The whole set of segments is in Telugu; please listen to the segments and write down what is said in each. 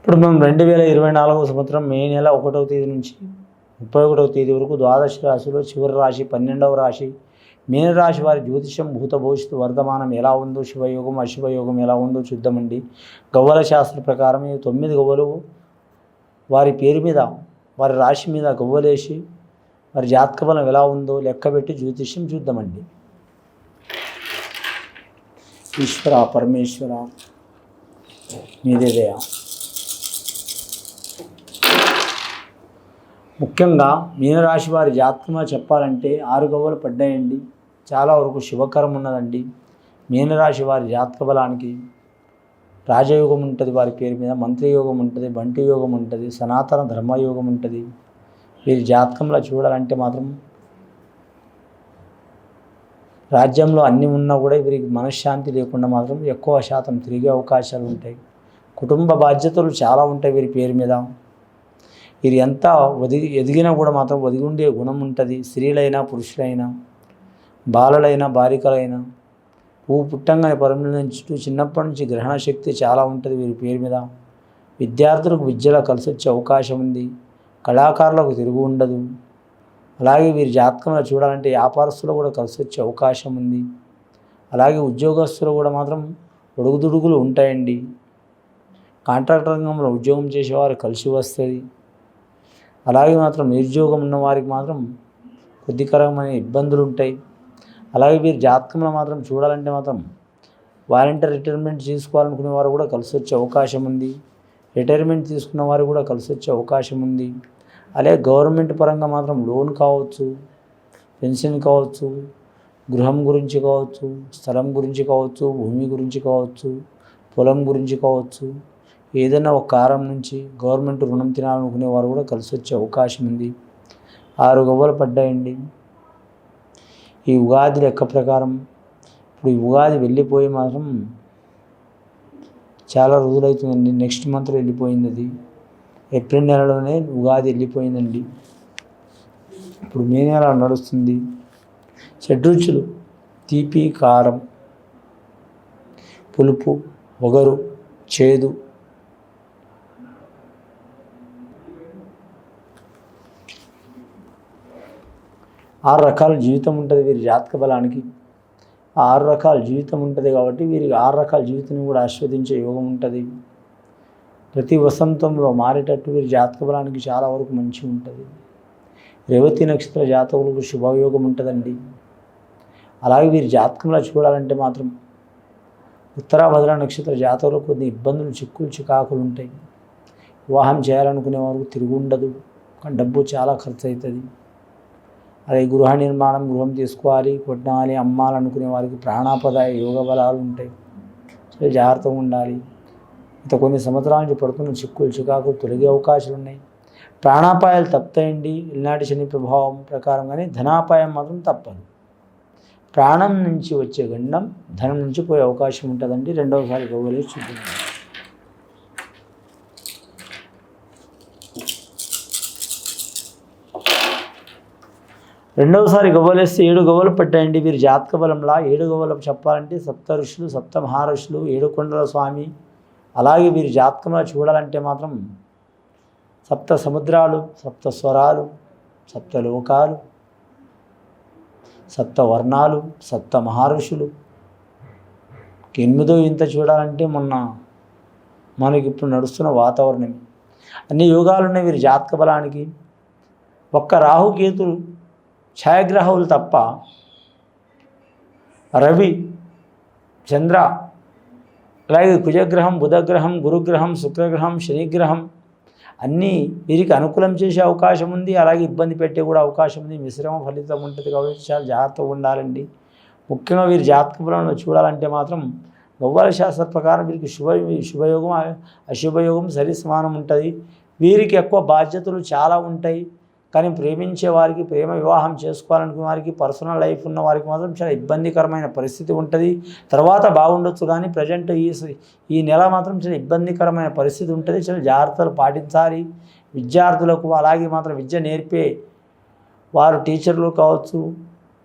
ఇప్పుడు మనం రెండు వేల ఇరవై నాలుగవ సంవత్సరం మే నెల ఒకటవ తేదీ నుంచి ముప్పై ఒకటవ తేదీ వరకు ద్వాదశ రాశిలో చివరి రాశి పన్నెండవ రాశి మీనరాశి వారి జ్యోతిషం భూత భవిష్యత్తు వర్ధమానం ఎలా ఉందో శివయోగం అశుభయోగం ఎలా ఉందో చూద్దామండి. గవ్వల శాస్త్ర ప్రకారం ఈ తొమ్మిది గవ్వలు వారి పేరు మీద వారి రాశి మీద గవ్వలేసి వారి జాతక బలం ఎలా ఉందో లెక్కబెట్టి జ్యోతిష్యం చూద్దామండి. ఈశ్వర పరమేశ్వర మీదేదయా ముఖ్యంగా మీనరాశి వారి జాతకంగా చెప్పాలంటే ఆరు గవ్వలు పడ్డాయండి. చాలా వరకు శుభకరం ఉన్నదండి. మీనరాశి వారి జాతక బలానికి రాజయోగం ఉంటుంది వారి పేరు మీద మంత్రయోగం ఉంటుంది బంటి యోగం ఉంటుంది సనాతన ధర్మయోగం ఉంటుంది. వీరి జాతకంలో చూడాలంటే మాత్రం రాజ్యంలో అన్నీ ఉన్నా కూడా వీరికి మనశ్శాంతి లేకుండా మాత్రం ఎక్కువ శాతం తిరిగే అవకాశాలు ఉంటాయి. కుటుంబ బాధ్యతలు చాలా ఉంటాయి వీరి పేరు మీద. వీరు ఎంత ఒదిగి ఎదిగినా కూడా మాత్రం ఒదిగి ఉండే గుణం ఉంటుంది. స్త్రీలైనా పురుషులైనా బాలలైనా బాలికలైనా. పువ్వు పుట్టంగానే పరిమళించుతూ చిన్నప్పటి నుంచి గ్రహణ శక్తి చాలా ఉంటుంది వీరి పేరు మీద. విద్యార్థులకు విద్యలో కలిసి వచ్చే అవకాశం ఉంది. కళాకారులకు తిరుగు ఉండదు. అలాగే వీరి జాతకంలో చూడాలంటే వ్యాపారస్తులు కూడా కలిసి వచ్చే అవకాశం ఉంది. అలాగే ఉద్యోగస్తులు కూడా మాత్రం ఒడుగుదుడుగులు ఉంటాయండి. కాంట్రాక్టర్ రంగంలో ఉద్యోగం చేసేవారు కలిసి వస్తుంది. అలాగే మాత్రం నిరుద్యోగం ఉన్న వారికి మాత్రం కొద్దికరమైన ఇబ్బందులు ఉంటాయి. అలాగే వీరి జాతకంలో మాత్రం చూడాలంటే మాత్రం వాలంటీర్ రిటైర్మెంట్ తీసుకోవాలనుకునే వారు కూడా కలిసి వచ్చే అవకాశం ఉంది. రిటైర్మెంట్ తీసుకున్న వారు కూడా కలిసి వచ్చే అవకాశం ఉంది. అలాగే గవర్నమెంట్ పరంగా మాత్రం లోన్ కావచ్చు పెన్షన్ కావచ్చు గృహం గురించి కావచ్చు స్థలం గురించి కావచ్చు భూమి గురించి కావచ్చు పొలం గురించి కావచ్చు ఏదైనా ఒక కారం నుంచి గవర్నమెంట్ రుణం తినాలనుకునే వారు కూడా కలిసి వచ్చే అవకాశం ఉంది. ఆరు గవ్వలు పడ్డాయండి. ఈ ఉగాది లెక్క ప్రకారం ఇప్పుడు ఈ ఉగాది వెళ్ళిపోయి మాత్రం చాలా రోజులవుతుందండి నెక్స్ట్ మంత్లో వెళ్ళిపోయింది అది. ఏప్రిల్ నెలలోనే ఉగాది వెళ్ళిపోయిందండి. ఇప్పుడు మే నెల నడుస్తుంది. షడ్రుచులు తీపి కారం పులుపు ఒగరు చేదు ఆరు రకాల జీవితం ఉంటుంది వీరి జాతక బలానికి. ఆరు రకాల జీవితం ఉంటుంది కాబట్టి వీరికి ఆరు రకాల జీవితాన్ని కూడా ఆస్వాదించే యోగం ఉంటుంది. ప్రతి వసంతంలో మారేటట్టు వీరి జాతక బలానికి చాలా వరకు మంచి ఉంటుంది. రేవతి నక్షత్ర జాతకులకు శుభయోగం ఉంటుందండి. అలాగే వీరి జాతకంలో చూడాలంటే మాత్రం ఉత్తరాభద్ర నక్షత్ర జాతకులకు కొన్ని ఇబ్బందులు చిక్కులు చికాకులు ఉంటాయి. వివాహం చేయాలనుకునే వారికి తిరుగు ఉండదు కానీ డబ్బు చాలా ఖర్చు అవుతుంది అదే గృహ నిర్మాణం గృహం తీసుకోవాలి కొట్టాలి అమ్మాలనుకునే వారికి ప్రాణాపదాయ యోగ బలాలు ఉంటాయి. చాలా జాగ్రత్తగా ఉండాలి. ఇంత కొన్ని సంవత్సరాల నుంచి పడుతున్న చిక్కులు చికాకులు తొలగే అవకాశాలు ఉన్నాయి. ప్రాణాపాయాలు తప్పుతాయండి ఇల్నాటి శని ప్రభావం ప్రకారం కానీ ధనాపాయం మాత్రం తప్పదు. ప్రాణం నుంచి వచ్చే గండం ధనం నుంచి పోయే అవకాశం ఉంటుందండి. రెండవసారి గౌరవ చూద్దాం రెండవసారి గవ్వలేస్తే ఏడు గవ్వలు పట్టాయండి. వీరి జాతక బలంలా ఏడు గవ్వలు చెప్పాలంటే సప్త ఋషులు సప్త మహారుషులు ఏడు కొండల స్వామి అలాగే వీరి జాతకంలో చూడాలంటే మాత్రం సప్త సముద్రాలు సప్త స్వరాలు సప్త లోకాలు సప్త వర్ణాలు సప్త మహారుషులు ఎనిమిదో ఇంత చూడాలంటే మొన్న మనకి ఇప్పుడు నడుస్తున్న వాతావరణం అన్ని యోగాలు ఉన్నాయి వీరి జాతక బలానికి. ఒక్క రాహుకేతులు ఛాయాగ్రహాలు తప్ప రవి చంద్ర అలాగే కుజగ్రహం బుధగ్రహం గురుగ్రహం శుక్రగ్రహం శనిగ్రహం అన్నీ వీరికి అనుకూలం చేసే అవకాశం ఉంది. అలాగే ఇబ్బంది పెట్టే కూడా అవకాశం ఉంది. మిశ్రమ ఫలితం ఉంటుంది కాబట్టి చాలా జాగ్రత్తగా ఉండాలండి. ముఖ్యంగా వీరి జాతక చూడాలంటే మాత్రం గవ్వాల శాస్త్ర ప్రకారం వీరికి శుభ శుభయోగం అశుభయోగం సరి సమానం ఉంటుంది. వీరికి ఎక్కువ బాధ్యతలు చాలా ఉంటాయి. కానీ ప్రేమించే వారికి ప్రేమ వివాహం చేసుకోవాలనుకునే వారికి పర్సనల్ లైఫ్ ఉన్న వారికి మాత్రం చాలా ఇబ్బందికరమైన పరిస్థితి ఉంటుంది. తర్వాత బాగుండొచ్చు కానీ ప్రజెంట్ ఈ ఈ నెల మాత్రం చాలా ఇబ్బందికరమైన పరిస్థితి ఉంటుంది. చాలా జాగ్రత్తలు పాటించాలి. విద్యార్థులకు అలాగే మాత్రం విద్య నేర్పే వారు టీచర్లు కావచ్చు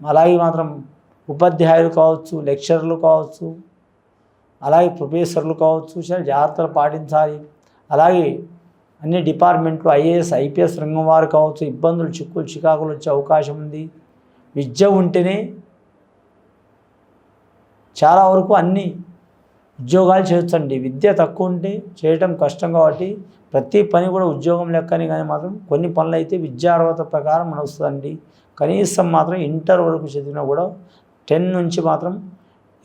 అలాగే మాత్రం ఉపాధ్యాయులు కావచ్చు లెక్చరర్లు కావచ్చు అలాగే ప్రొఫెసర్లు కావచ్చు. చాలా జాగ్రత్తలు పాటించాలి. అలాగే అన్ని డిపార్ట్మెంట్లు ఐఏఎస్ ఐపీఎస్ రంగం వారు కావచ్చు ఇబ్బందులు చిక్కులు చికాకులు వచ్చే అవకాశం ఉంది. విద్య ఉంటేనే చాలా వరకు అన్ని ఉద్యోగాలు చేయొచ్చండి విద్య తక్కువ ఉంటే చేయటం కష్టం కాబట్టి ప్రతి పని కూడా ఉద్యోగం లెక్కని కానీ మాత్రం కొన్ని పనులు అయితే విద్యార్హత ప్రకారం నడుస్తుందండి. కనీసం మాత్రం ఇంటర్ వరకు చదివినా కూడా టెన్ నుంచి మాత్రం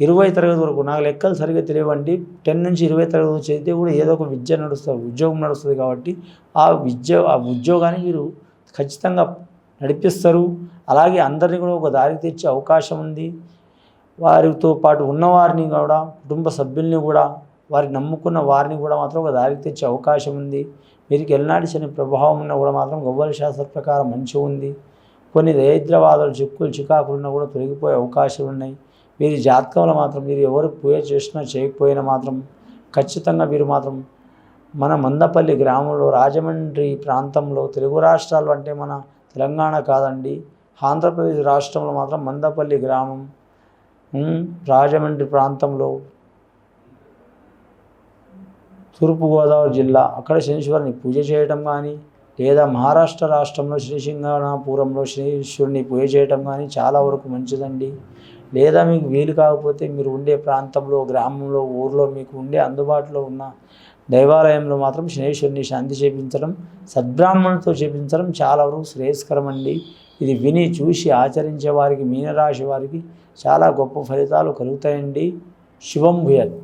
ఇరవై తరగతి వరకు నాకు లెక్కలు సరిగ్గా తెలియవండి. టెన్ నుంచి ఇరవై తరగతి వరకు చదివితే కూడా ఏదో ఒక విద్య నడుస్తుంది ఉద్యోగం నడుస్తుంది కాబట్టి ఆ విద్య ఆ ఉద్యోగాన్ని మీరు ఖచ్చితంగా నడిపిస్తారు. అలాగే అందరినీ కూడా ఒక దారి తెచ్చే అవకాశం ఉంది. వారితో పాటు ఉన్నవారిని కూడా కుటుంబ సభ్యుల్ని కూడా వారి నమ్ముకున్న వారిని కూడా మాత్రం ఒక దారికి తెచ్చే అవకాశం ఉంది. వీరికి ఎల్నాటి శని ప్రభావం ఉన్నా కూడా మాత్రం గవ్వల శాస్త్ర ప్రకారం మంచిగా ఉంది. కొన్ని దరిద్రవాదాలు చిక్కులు చికాకులు ఉన్నా కూడా తొలగిపోయే అవకాశాలు ఉన్నాయి. వీరి జాతకంలో మాత్రం మీరు ఎవరు పూజ చేసినా చేయకపోయినా మాత్రం ఖచ్చితంగా వీరు మాత్రం మన మందపల్లి గ్రామంలో రాజమండ్రి ప్రాంతంలో తెలుగు రాష్ట్రాలు అంటే మన తెలంగాణ కాదండి ఆంధ్రప్రదేశ్ రాష్ట్రంలో మాత్రం మందపల్లి గ్రామం రాజమండ్రి ప్రాంతంలో తూర్పుగోదావరి జిల్లా అక్కడ శనీశ్వరుని పూజ చేయటం కానీ లేదా మహారాష్ట్ర రాష్ట్రంలో శ్రీసింగనాపురంలో శనీశ్వరుని పూజ చేయటం కానీ చాలా వరకు మంచిదండి. లేదా మీకు వీలు కాకపోతే మీరు ఉండే ప్రాంతంలో గ్రామంలో ఊర్లో మీకు ఉండే అందుబాటులో ఉన్న దైవాలయంలో మాత్రం శనేశ్వరుని శాంతి చేపించడం సద్బ్రాహ్మణులతో చేపించడం చాలా వరకు శ్రేయస్కరమండి. ఇది విని చూసి ఆచరించే వారికి మీనరాశి వారికి చాలా గొప్ప ఫలితాలు కలుగుతాయండి. శుభం భూయత్.